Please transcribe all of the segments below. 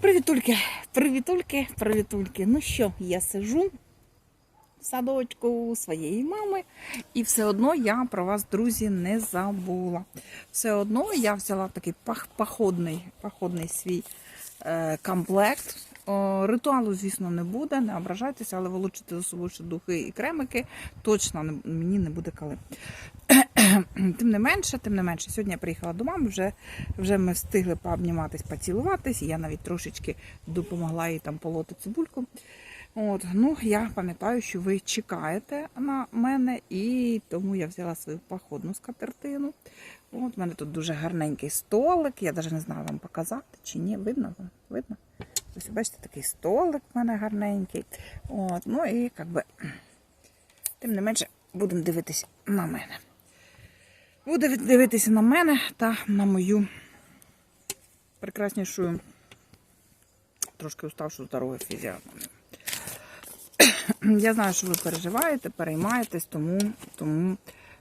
Привітульки, привітульки, привітульки. Ну що, я сижу в садочку своєї мами, і все одно я про вас, друзі, не забула. Все одно я взяла такий пах, походний, походний свій е, комплект. О, ритуалу, звісно, не буде, не ображайтеся, але вилучити за собою ще духи і кремики точно не, мені не буде коли. Тим не менше, тим не менше, сьогодні я приїхала до мами, вже, вже ми встигли пообніматись, поцілуватись. Я навіть трошечки допомогла їй там полоти цибульку. От, ну, я пам'ятаю, що ви чекаєте на мене, і тому я взяла свою походну скатертину. От, у мене тут дуже гарненький столик. Я навіть не знаю вам показати чи ні. Видно вам? Видно? Ось бачите, такий столик в мене гарненький. От, ну і як тим не менше, будемо дивитися на мене. Буде дивитися на мене та на мою прекраснішу, трошки уставшу здорову фізіономію. Я знаю, що ви переживаєте, переймаєтесь, тому, тому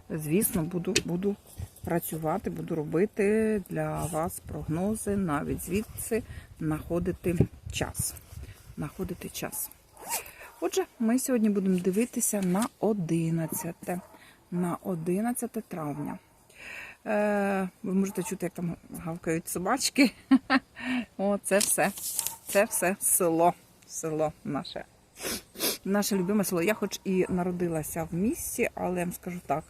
звісно, буду, буду працювати, буду робити для вас прогнози, навіть звідси знаходити час. Знаходити час. Отже, ми сьогодні будемо дивитися на 11, на 11 травня. Е, ви можете чути, як там гавкають собачки. О, це все. Це все село. Село наше. Наше любиме село. Я хоч і народилася в місті, але я вам скажу так: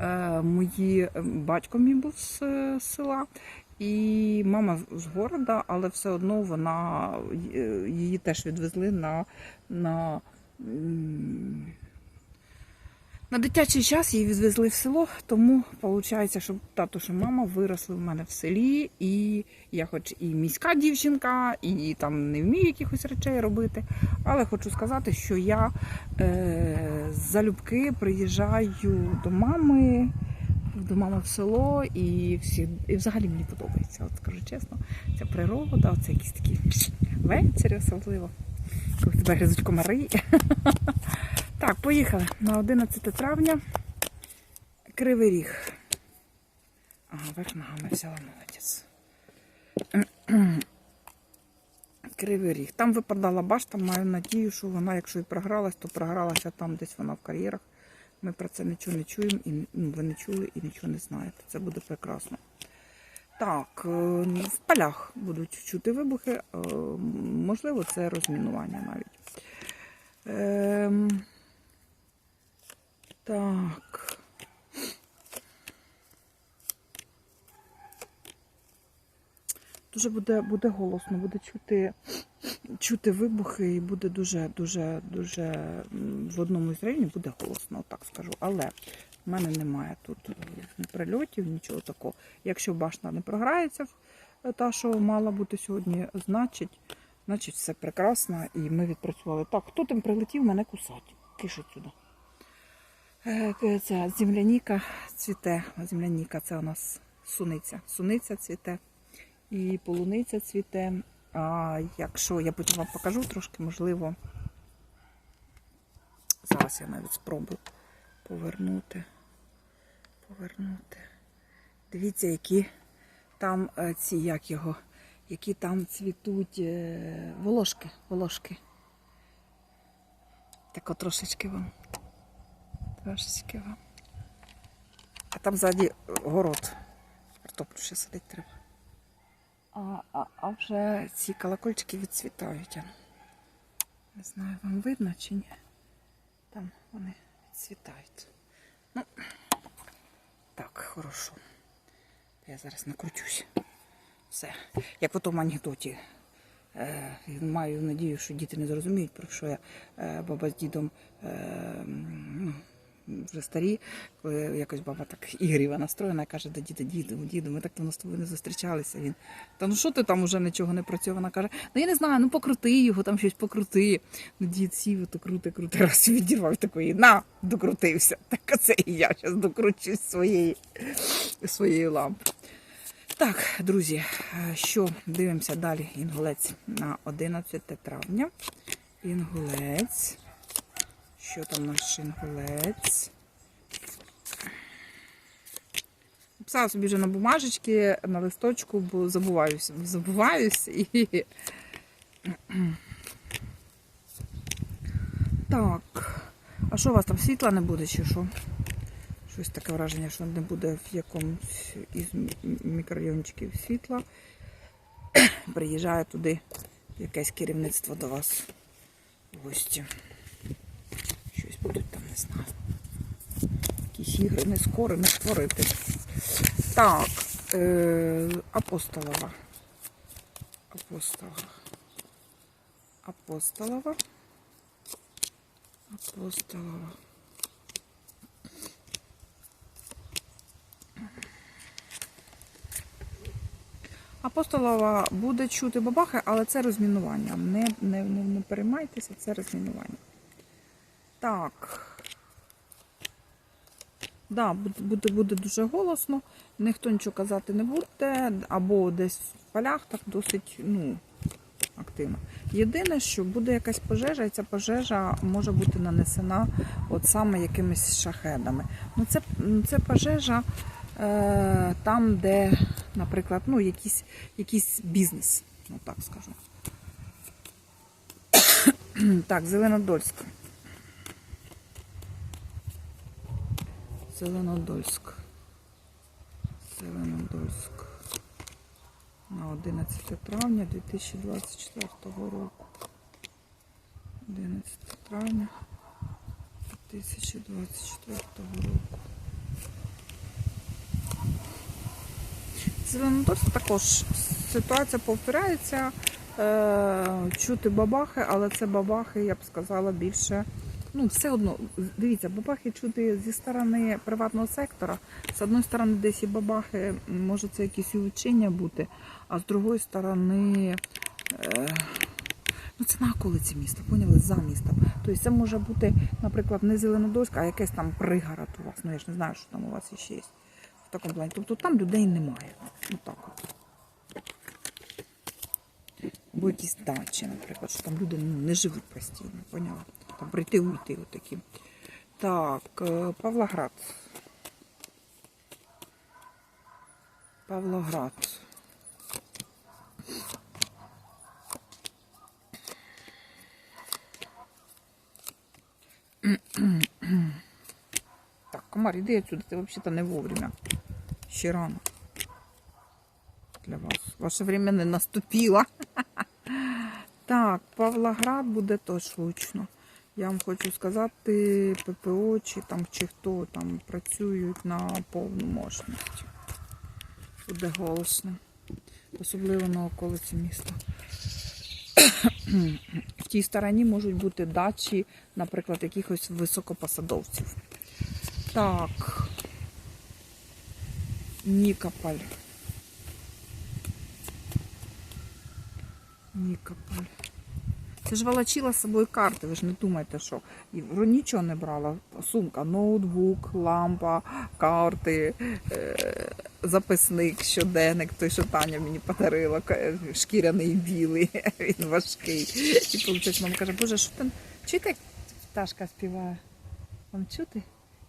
е, мої батько мій був з е, села, і мама з города, але все одно вона е, її теж відвезли на, на, на дитячий час її відвезли в село, тому виходить, що тато, що мама виросли в мене в селі, і я хоч і міська дівчинка, і там не вмію якихось речей робити. Але хочу сказати, що я е, залюбки приїжджаю до мами, до мами в село, і всі, і взагалі мені подобається. От скажу чесно, ця природа, це якісь такі вечері особливо. Тебе гризуть комари. Так, поїхали на 11 травня. Кривий ріг. Ага, верх ногами взяла молодець. Кривий ріг. Там випадала башта, маю надію, що вона, якщо і програлась, то програлася там, десь вона в кар'єрах. Ми про це нічого не чуємо, і ну, ви не чули і нічого не знаєте. Це буде прекрасно. Так, е, в полях будуть чути вибухи, е, можливо, це розмінування навіть. Ем, так. Дуже буде, буде голосно, буде чути, чути вибухи і буде дуже, дуже, в одному із районів буде голосно, так скажу. Але в мене немає тут прильотів, нічого такого. Якщо башта не програється, е, та, що мала бути сьогодні, значить, значить все прекрасно і ми відпрацювали. Так, хто там прилетів, мене кусать. Кишить сюди. Е, Ця земляніка цвіте. Земляніка це у нас суниця. Суниця цвіте і полуниця цвіте. А якщо я потім вам покажу трошки, можливо, зараз я навіть спробую повернути. Повернути. Дивіться, які там е, ці, як його, які там цвітуть е, волошки, волошки. Так от трошечки вам. Трошечки вам. А там ззаді город. Картоплю ще садити треба. А, а, а вже ці колокольчики відцвітають. Не знаю, вам видно чи ні. Там вони відцвітають. Ну, так, хорошо. Я зараз накручусь. Все. Як в тому анекдоті. Е, маю надію, що діти не зрозуміють, про що я е, баба з дідом е, вже старі, коли якось баба так ігріва настроєна, каже до діда, діду, діду, ми так давно з тобою не зустрічалися. Він, та ну що ти там уже нічого не працює? Вона каже, ну я не знаю, ну покрути його, там щось покрути. Ну дід сів, то крути, крути, раз відірвав такої, на, докрутився. Так оце і я зараз докручусь своєї, своєї лампи. Так, друзі, е, що дивимося далі? Інгулець на 11 травня. Інгулець. Що там наш інгулець? Писала собі вже на бумажечки, на листочку, бо забуваюся. Забуваюсь і Так. А що у вас там світла не буде чи що? Щось таке враження, що не буде в якомусь із мікрорайончиків світла. Приїжджає туди якесь керівництво до вас в гості. Щось будуть там, не знаю. Ігри не скоро не створити. Так, е, апостолова. Апостолова. Апостолова. Апостолова. Апостолова буде чути бабахи, але це розмінування. Не, не, не, не переймайтеся, це розмінування. Так. Да, буде, буде, дуже голосно, ніхто нічого казати не буде, або десь в полях так досить ну, активно. Єдине, що буде якась пожежа, і ця пожежа може бути нанесена от саме якимись шахедами. Ну, це, це пожежа е, там, де, наприклад, ну, якийсь, якийсь бізнес, ну так скажу. так, Зеленодольськ. Зеленодольськ. Зеленодольськ. На 11 травня 2024 року. 11 травня 2024 року. Зеленодольськ також ситуація повторяється. Е, чути бабахи, але це бабахи, я б сказала, більше. Ну, все одно, дивіться, бабахи чути зі сторони приватного сектора. З одної сторони, десь і бабахи, може це якісь учення бути, а з другої сторони, е, ну це на околиці міста, поняли, за містом. Тобто це може бути, наприклад, не Зеленодольськ, а якесь там пригород у вас. Ну я ж не знаю, що там у вас ще є. В такому плані. Тобто там людей немає. Ну так от. Або якісь дачі, наприклад, що там люди ну, не живуть постійно, поняла? Там прийти уйти отакі. Так, е, Павлоград. Павлоград. Так, комар, іди отсюда, ти взагалі не вовремя. Ще рано. Для вас. Ваше время не наступило. Так, Павлоград буде теж гучно. Я вам хочу сказати, ППО чи там чи хто там працюють на повну мощність. Буде голосно. Особливо на околиці міста. В тій стороні можуть бути дачі, наприклад, якихось високопосадовців. Так. Нікополь. Нікополь. Це ж волочила з собою карти, ви ж не думайте, що. Нічого не брала. Сумка, ноутбук, лампа, карти, е- записник, щоденник, той, що Таня мені подарила, шкіряний білий, він важкий. І виходить, мама каже, боже, що там? Чуєте, як пташка співає? Вам чути?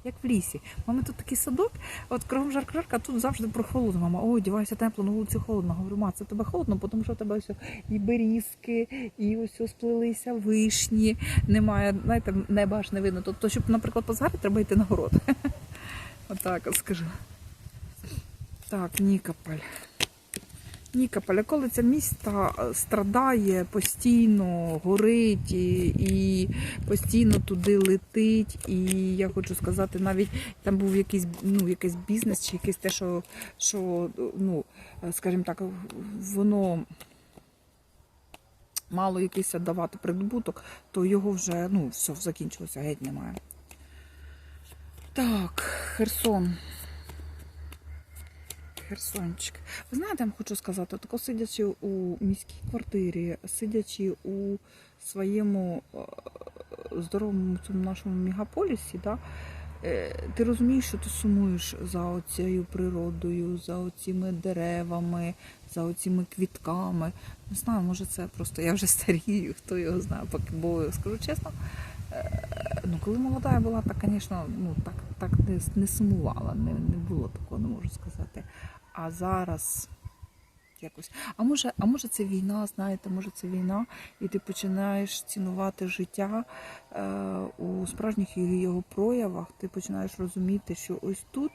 Як в лісі. Мами тут такий садок, от кругом жарко, а тут завжди прохолодно. Мама, ой, одягайся тепло, на вулиці холодно. Говорю, ма, це тебе холодно, тому що в тебе ось і берізки, і ось сплилися вишні, немає, знаєте, неба аж не видно. Тобто, щоб, наприклад, позгарити, треба йти на город. Отак от скажу. Так, Нікополь. Нікополь, околиця міста е, страдає, постійно горить і, і постійно туди летить. І я хочу сказати, навіть там був якийсь, ну, якийсь бізнес чи якесь те, що, що ну, е, скажімо так, воно мало якийсь давати прибуток, то його вже ну, все закінчилося, геть немає. Так, Херсон. Херсончик. Ви знаєте, я вам хочу сказати, тако сидячи у міській квартирі, сидячи у своєму е, здоровому цьому нашому мегаполісі, да, е, ти розумієш, що ти сумуєш за оцією природою, за оціми деревами, за оціми квітками. Не знаю, може це просто я вже старію, хто його знає, бо скажу чесно. е, Ну, коли молода я була, так, звісно, ну, так, так не, не сумувала, не, не було такого, не можу сказати. А зараз якось. А може, а може це війна, знаєте, може це війна, і ти починаєш цінувати життя е, у справжніх його проявах. Ти починаєш розуміти, що ось тут.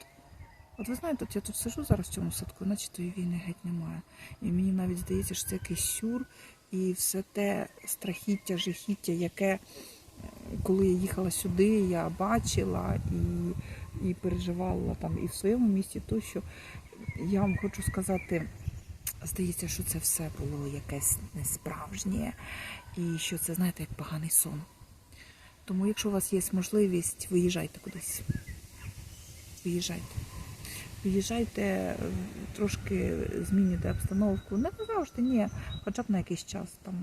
От ви знаєте, от я тут сижу зараз в цьому садку, наче тої війни геть немає. І мені навіть здається, що це якийсь сюр, і все те страхіття, жахіття, яке е, коли я їхала сюди, я бачила і, і переживала там і в своєму місті, то що я вам хочу сказати, здається, що це все було якесь несправжнє, і що це, знаєте, як поганий сон. Тому, якщо у вас є можливість, виїжджайте кудись. Виїжджайте. Виїжджайте, е, трошки змінюйте обстановку. Не завжди, ні, хоча б на якийсь час, там,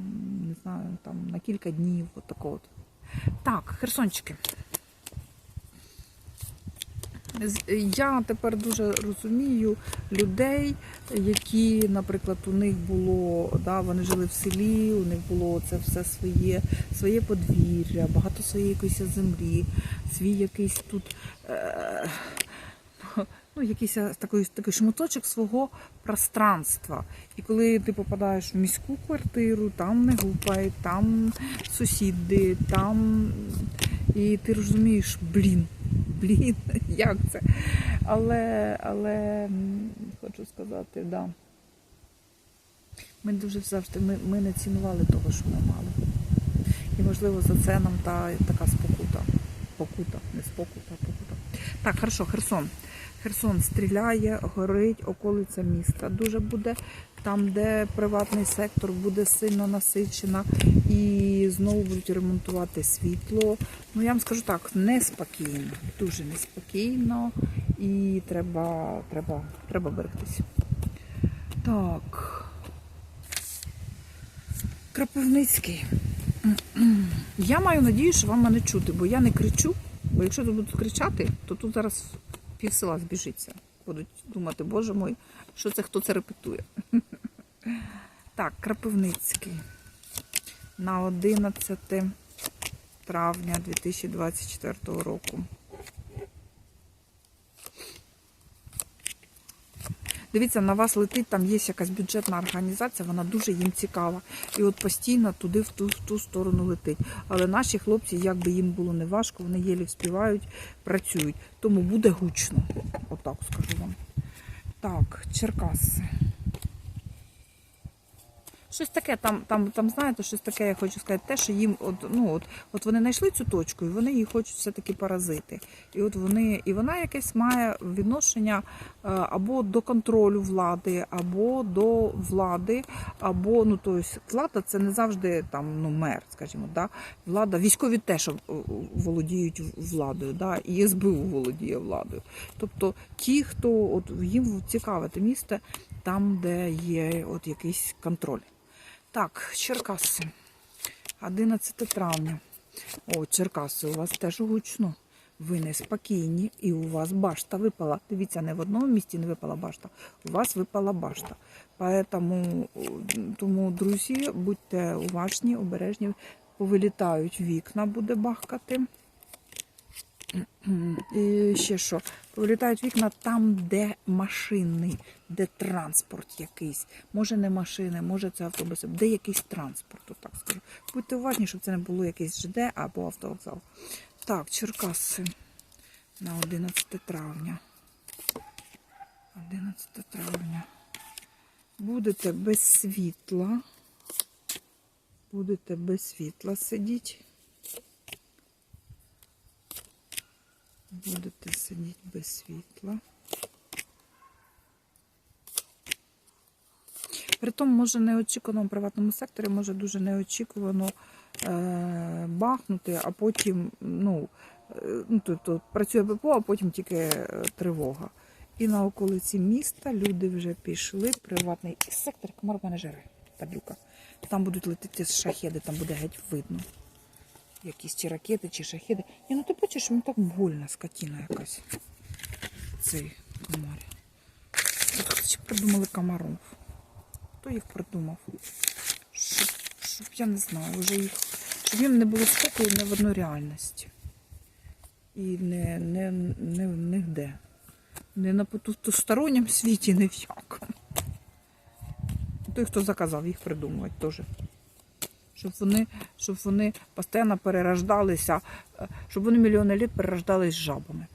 не знаю, там на кілька днів, от такого. Так, херсончики. Я тепер дуже розумію людей, які, наприклад, у них було, да, вони жили в селі, у них було це все своє, своє подвір'я, багато своєї якоїсь землі, свій якийсь тут. Е- Ну, якийсь такий, такий шматочок свого пространства. І коли ти попадаєш в міську квартиру, там не гупають, там сусіди, там і ти розумієш, блін, блін, як це? Але, але хочу сказати, да. Ми дуже завжди ми, ми не цінували того, що ми мали. І можливо за це нам та така спокута. Покута, не спокута, а покута. Так, хорошо, Херсон. Херсон стріляє, горить, околиця міста. Дуже буде там, де приватний сектор буде сильно насичена і знову будуть ремонтувати світло. Ну я вам скажу так, неспокійно, дуже неспокійно, і треба, треба, треба берегтись. Так. Крапивницький. Я маю надію, що вам мене чути, бо я не кричу. Бо якщо тут будуть кричати, то тут зараз пів села збіжиться. Будуть думати, боже мой, що це хто це репетує. Так, Крапивницький. На 11 травня 2024 року. Дивіться, на вас летить, там є якась бюджетна організація, вона дуже їм цікава. І от постійно туди, в ту, в ту сторону летить. Але наші хлопці, як би їм було не важко, вони єлі співають, працюють. Тому буде гучно. Отак скажу вам. Так, Черкаси. Щось таке, там, там, там, знаєте, щось таке, я хочу сказати, те, що їм, от, ну, от, от вони знайшли цю точку, і вони її хочуть все-таки поразити. І от вони, і вона якесь має відношення е, або до контролю влади, або до влади, або, ну, тобто, влада це не завжди там, ну, мер, скажімо, да? влада, військові теж е, володіють владою, да? і СБУ володіє владою. Тобто ті, хто от, їм цікаве те місце, там, де є от якийсь контроль. Так, Черкаси. 11 травня. О, Черкаси, у вас теж гучно. Ви не спокійні, і у вас башта випала. Дивіться, не в одному місці не випала башта, у вас випала башта. Поэтому, тому, друзі, будьте уважні, обережні, повилітають вікна, буде бахкати. І ще що? Повилітають вікна там, де машини, де транспорт якийсь. Може не машини, може це автобуси, де якийсь транспорт, отак скажу. Будьте уважні, щоб це не було якийсь ЖД або автовокзал. Так, Черкаси на 11 травня. 11 травня. Будете без світла. Будете без світла сидіти. Будете сидіти без світла. Притом, може, неочікувано в приватному секторі, може дуже неочікувано е- бахнути, а потім, ну, е, ну тобто працює ППО, а потім тільки е, тривога. І на околиці міста люди вже пішли. Приватний сектор, комар мене жере, падлюка. Там будуть летіти шахеди, там буде геть видно якісь чи ракети, чи шахеди. Ні, ну ти бачиш, мені так больно, скотіна якась. Цей комар. Хто придумали комаров? Хто їх придумав? Щоб, щоб я не знаю, вже їх. Щоб їм не було спокою не в одній реальності. І не, не, не, нігде. Не на потусторонньому світі, не в якому. Той, хто заказав, їх придумувати теж. Щоб вони, щоб вони постійно перерождалися, е, щоб вони мільйони літ перерождались жабами.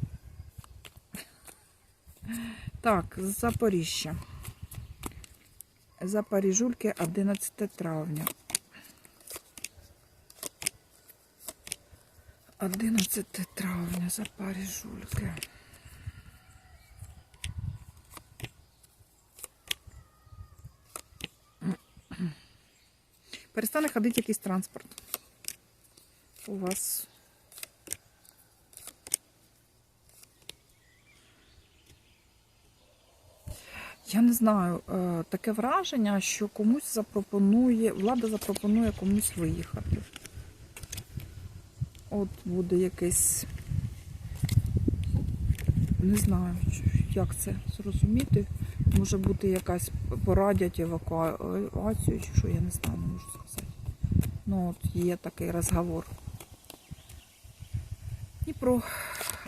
Так, Запоріжжя. Запоріжульки 11 травня. 11 травня, Запоріжульки. Перестане ходити якийсь транспорт. У вас. Я не знаю, е, таке враження, що комусь запропонує, влада запропонує комусь виїхати. От буде якесь, не знаю, як це зрозуміти. Може бути якась порадять евакуацію, чи що, я не знаю, не. Ну, от є такий розговор. Дніпро.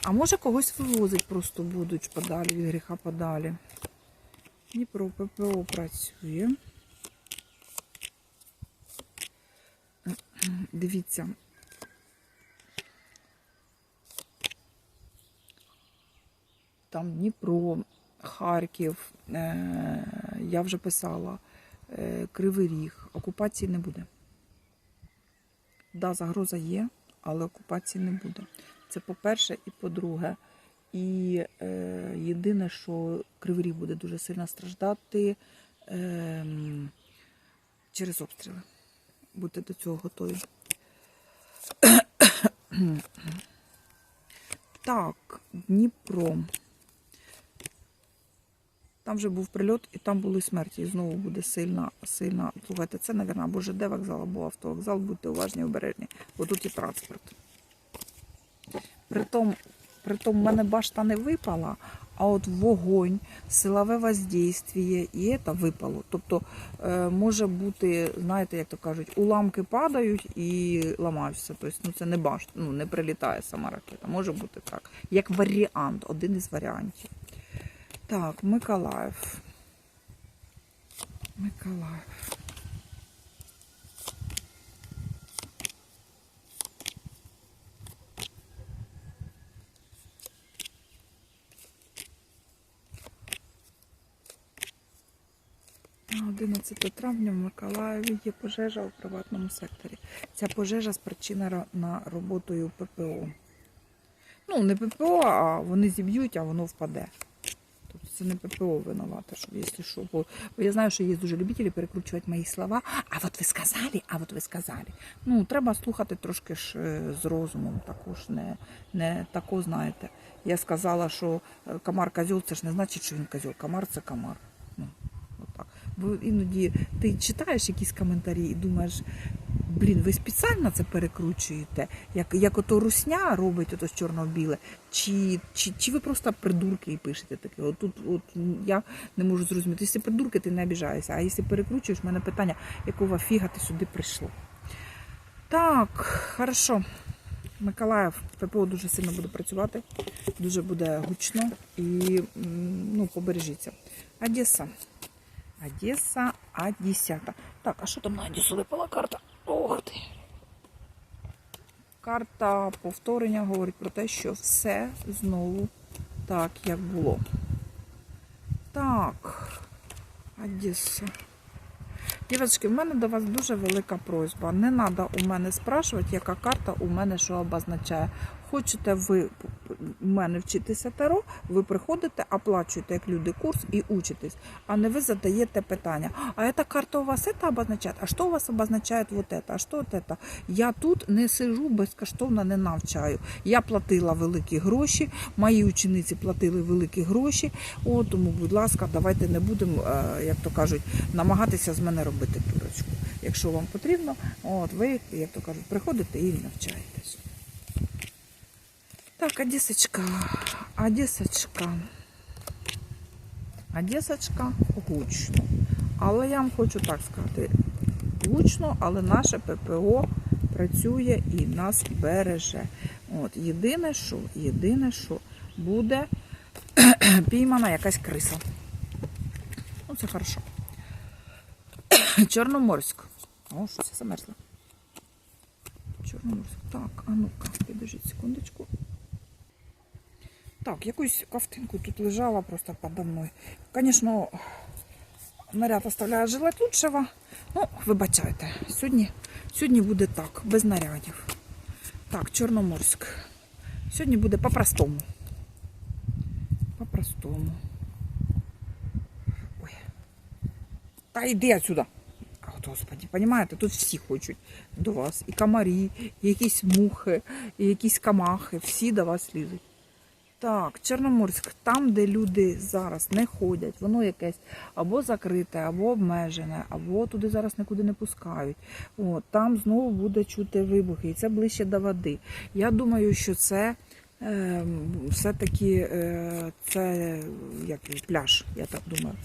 А може когось вивозить просто будуть подалі від гріха подалі. Дніпро ППО працює. Дивіться. Там Дніпро, Харків, е, я вже писала, е, Кривий Ріг. Окупації не буде. Да, загроза є, але окупації не буде. Це по-перше, і по-друге. І е, єдине, що Кривий буде дуже сильно страждати е, через обстріли. Будьте до цього готові. Так, Дніпро. Там вже був прильот, і там були смерті. І знову буде сильна, сильна. Слухайте, це, мабуть, або ЖД вокзал, або автовокзал. Будьте уважні, обережні, бо тут і транспорт. Притом, притом в мене башта не випала, а от вогонь, силове воздействие, і це випало. Тобто е, може бути, знаєте, як то кажуть, уламки падають і ламаються. Тобто, ну це не башта, ну не прилітає сама ракета. Може бути так. Як варіант, один із варіантів. Так, Миколаїв. Миколаїв. На 11 травня в Миколаєві є пожежа у приватному секторі. Ця пожежа спричинена на роботою ППО. Ну, не ППО, а вони зіб'ють, а воно впаде. Це не ППО виновата, що якщо що. Бо я знаю, що є дуже любителі перекручувати мої слова. А от ви сказали, а от ви сказали. Ну, треба слухати трошки ж е, з розумом, також не, не тако, знаєте. Я сказала, що е, комар козьол, це ж не значить, що він козьол. Комар це комар. Ну. Бо іноді ти читаєш якісь коментарі і думаєш, блін, ви спеціально це перекручуєте, як, як ото русня робить ото з чорно-біле, чи, чи, чи ви просто придурки і пишете таке? От тут от, я не можу зрозуміти. Якщо придурки, ти не обіжаєшся, а якщо перекручуєш, в мене питання, якого фіга ти сюди прийшло. Так, хорошо. Миколаїв ППО дуже сильно буде працювати, дуже буде гучно і ну, побережіться. Одеса. Одеса А10. Так, а що там на Одесу випала карта? Ох ти. Карта повторення говорить про те, що все знову так, як було. Так, Одеса. Дівчатки, в мене до вас дуже велика просьба. Не треба у мене спрашувати, яка карта у мене що обозначає. Хочете ви у мене вчитися таро, ви приходите, оплачуєте як люди курс і учитесь, а не ви задаєте питання. А ця карта у вас це обозначає? А що у вас обозначає вот это? А що вот это? Я тут не сижу безкоштовно, не навчаю. Я платила великі гроші, мої учениці платили великі гроші. О, тому, будь ласка, давайте не будемо, е, як то кажуть, намагатися з мене робити дурочку. Якщо вам потрібно, от ви, як то кажуть, приходите і навчаєтесь. Так, Одесочка, Одесочка. Одесочка гучно. Але я вам хочу так сказати, гучно, але наше ППО працює і нас береже. От, єдине, що, єдине, що буде піймана якась криса. Ну, це хорошо. Чорноморськ. О, що це замерзло. Чорноморськ. Так, а ну-ка, підождіть секундочку. Так, якусь ковтинку тут лежала просто подо мною. Звісно, наряд оставляє желать лучшего. Ну, вибачайте, сьогодні, сьогодні буде так, без нарядів. Так, Чорноморськ. Сьогодні буде по-простому. По-простому. Ой. Та йди отсюда. Господи, понимаєте, тут всі хочуть до вас. І комарі, і якісь мухи, і якісь камахи. Всі до вас лізуть. Так, Чорноморськ, там, де люди зараз не ходять, воно якесь або закрите, або обмежене, або туди зараз нікуди не пускають. От, там знову буде чути вибухи, і це ближче до води. Я думаю, що це е, все-таки е, пляж, я так думаю.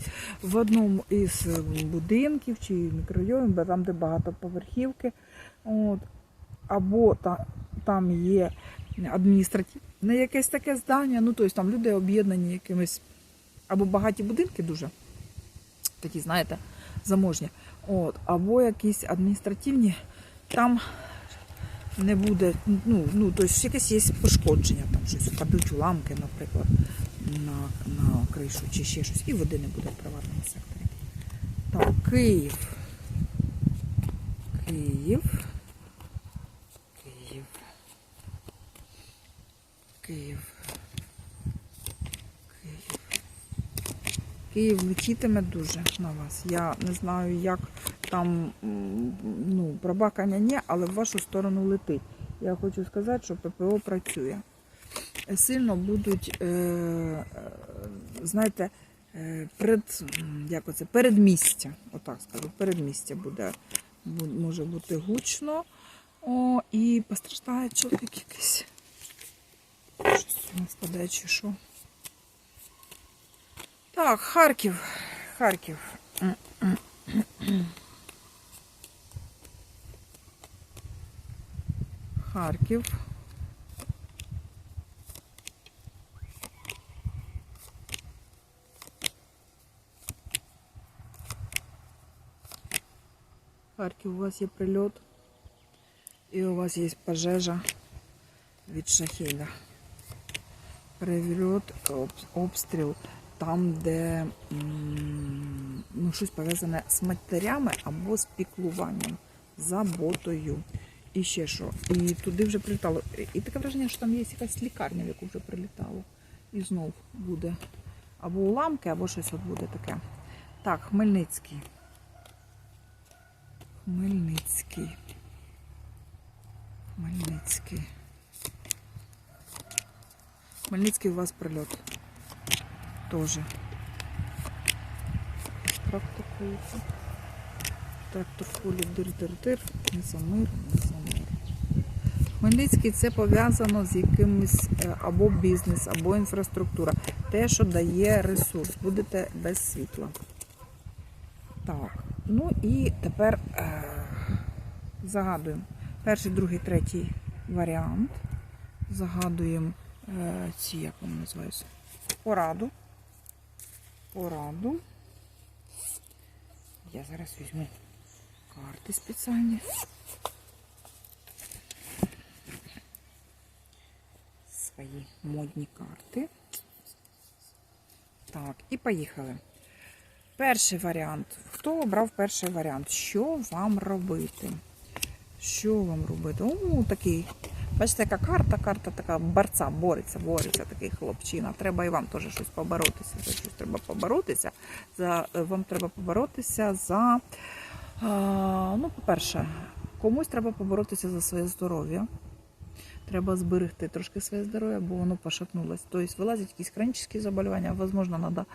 В одному із будинків чи мікрорайонів, там, де багатоповерхівки, от, або та, там є адміністративне якесь таке здання, ну тобто там люди об'єднані якимись або багаті будинки дуже, такі, знаєте, заможні, от, або якісь адміністративні, там не буде, ну, ну тобто якесь є пошкодження, там щось впадуть уламки, наприклад, на, на кришу чи ще щось, і води не буде в приватному секторі. Так. Київ. Київ. Київ. Київ. Київ летітиме дуже на вас. Я не знаю, як там ну, пробакання ні, але в вашу сторону летить. Я хочу сказати, що ППО працює. Сильно будуть, е, е, знаєте, е, пред, як оце, передмістя, отак скажу, передмістя буде, бу- може бути гучно. О, і постраждає чоловік якийсь. Щось у нас падає. Так, Харків. Харків. Харків. Харків, у вас є прильот. І у вас є пожежа від шахіда. Прильот, обстріл там, де ну, щось пов'язане з матерями або з піклуванням, заботою. І ще що. І туди вже прилітало. І таке враження, що там є якась лікарня, в яку вже прилітало. І знов буде або уламки, або щось от буде таке. Так, Хмельницький. Хмельницький. Хмельницький. Хмельницький у вас прильот. Тоже. Трактор кується. Трактор в дир-дир-дир. Не за мир, не за мир. Хмельницький це пов'язано з якимось е, або бізнес, або інфраструктура. Те, що дає ресурс. Будете без світла. Так. Ну і тепер е, загадуємо. Перший, другий, третій варіант. Загадуємо ці, як вони називаються, пораду. Пораду. Я зараз візьму карти спеціальні. Свої модні карти. Так, і поїхали. Перший варіант. Хто обрав перший варіант? Що вам робити? Що вам робити? О, такий. Бачите, яка карта, карта така борця, бореться, бореться такий хлопчина. Треба і вам теж щось поборотися. За щось треба поборотися. За, е, вам треба поборотися за. А, ну, по-перше, комусь треба поборотися за своє здоров'я. Треба зберегти трошки своє здоров'я, бо воно пошатнулось. Тобто вилазять якісь хронічні заболівання, возможно, треба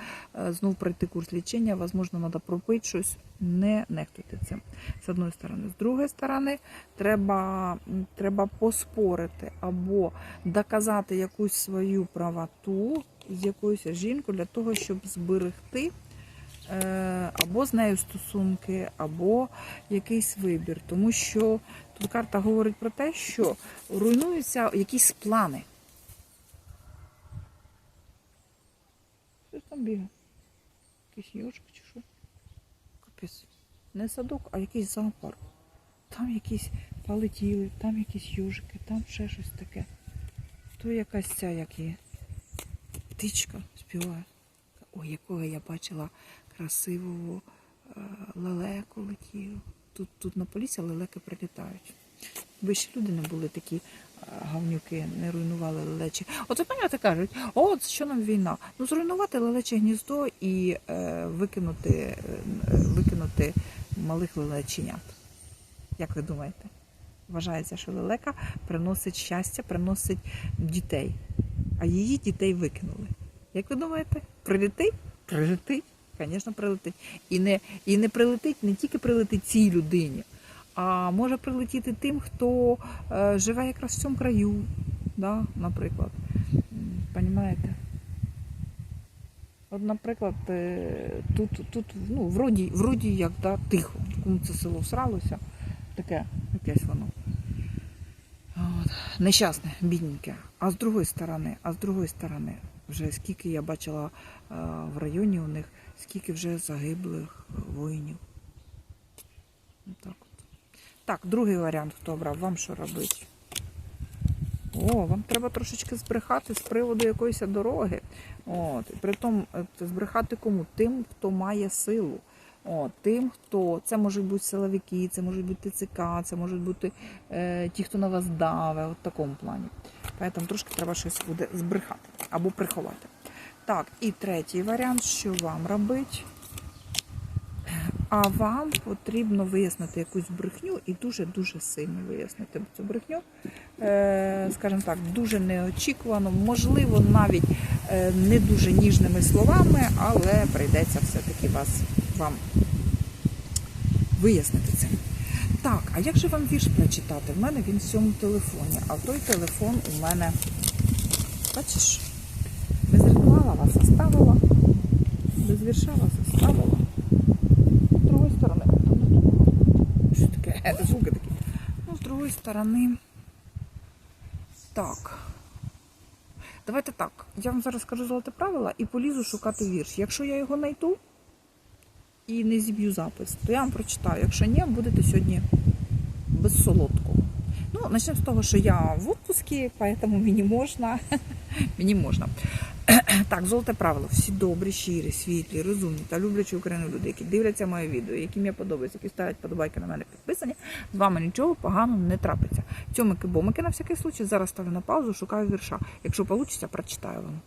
знов пройти курс лічення, возможно, треба пропити щось, не нехтуйте цим. З одної сторони. З другої сторони, треба, треба поспорити або доказати якусь свою правоту з якоюсь жінкою для того, щоб зберегти е, або з нею стосунки, або якийсь вибір. Тому що карта говорить про те, що руйнуються якісь плани. Що ж там бігає? Якийсь йожик чи що? Капець. не садок, а якийсь зоопарк. Там якісь полетіли, там якісь южики, там ще щось таке. То якась ця, як є, птичка співає. Ой, якого я бачила красивого е, лелеку летів. Тут, тут на полісі лелеки прилітають. Ви ще люди не були такі гавнюки, не руйнували лелечі. Ви пам'ятаєте, кажуть, от що нам війна. Ну зруйнувати лелече гніздо і е, викинути, е, викинути малих лелеченят. Як ви думаєте? Вважається, що лелека приносить щастя, приносить дітей, а її дітей викинули. Як ви думаєте, прилетить? Прилетить, звісно, прилетить. І не, і не прилетить, не тільки прилетить цій людині, а може прилетіти тим, хто е, живе якраз в цьому краю, да, наприклад. Понімаєте? От, наприклад, е, тут, тут ну, вроді, вроді як да, тихо, кому це село всралося, таке якесь воно. От. Нещасне, бідненьке. А з другої сторони, а з другої сторони, вже скільки я бачила е, в районі у них, скільки вже загиблих воїнів. Так, от. так, другий варіант, хто обрав, вам що робити? О, вам треба трошечки збрехати з приводу якоїсь дороги. От. Притом е, збрехати кому? Тим, хто має силу. От, тим, хто це можуть бути силовики, це можуть бути ТЦК, це можуть бути е, ті, хто на вас даве, от в такому плані. Тому трошки треба щось буде збрехати або приховати. Так, і третій варіант, що вам робити? А вам потрібно вияснити якусь брехню і дуже-дуже сильно вияснити цю брехню. Е, скажімо так, дуже неочікувано, можливо, навіть е, не дуже ніжними словами, але прийдеться все-таки вас вам вияснити це. Так, а як же вам вірш прочитати? В мене він в цьому телефоні, а той телефон у мене, бачиш, без ритуала вас оставила, без вірша вас оставила. З другої сторони, що таке? Звуки такі. Ну, з другої сторони. Так. Давайте так. Я вам зараз скажу золоте правило і полізу шукати вірш. Якщо я його знайду і не зіб'ю запис, то я вам прочитаю. Якщо ні, будете сьогодні без солодкого. Ну, почнемо з того, що я в відпуску, поэтому мені можна. мені можна. Так, золоте правило. Всі добрі, щирі, світлі, розумні та люблячі Україну люди, які дивляться моє відео, яким я подобаюся, які ставлять подобайки на мене підписані, з вами нічого поганого не трапиться. Цьомики бомики на всякий случай. Зараз ставлю на паузу, шукаю вірша. Якщо вийде, прочитаю вам.